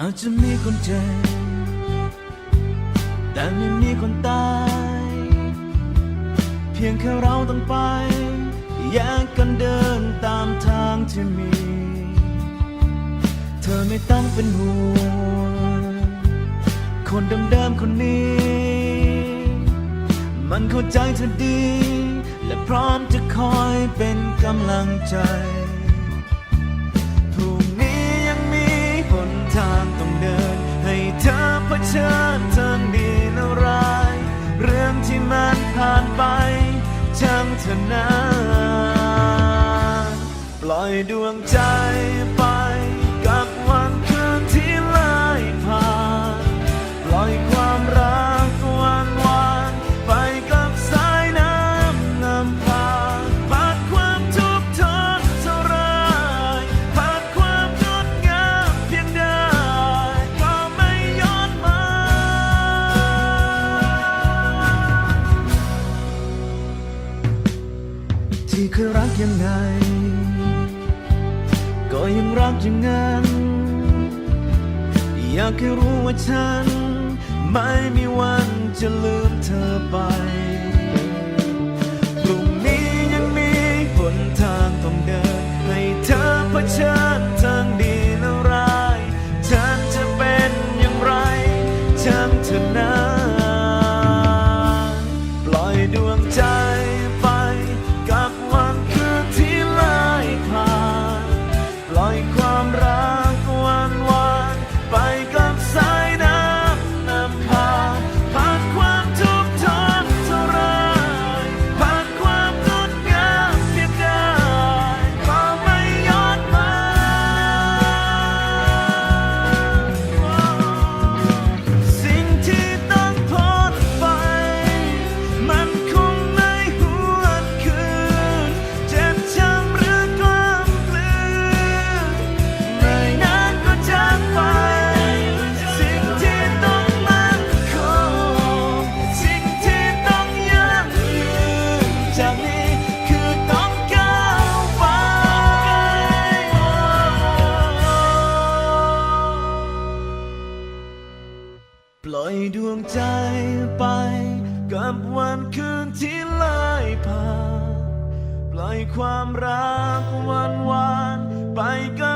อาจจะมีคนเจ็บแต่ไม่มีคนตาย เพียงแค่เราต้องไป แยกกันเดินตามทางที่มี เธอไม่ต้องเป็นห่วงคนเดิมๆคนนี้ มันเข้าใจเธอดี และพร้อมจะคอยเป็นกำลังใจ นะปล่อยดวงใจ ที่เคยรักยังไง ก็ยังรักอย่างนั้น อยากให้รู้ว่าฉัน ไม่มีวันจะลืมเธอไป ปล่อยดวงใจไป กับวันคืนที่ไล่ผ่านปล่อยความรักวันวานไปกับ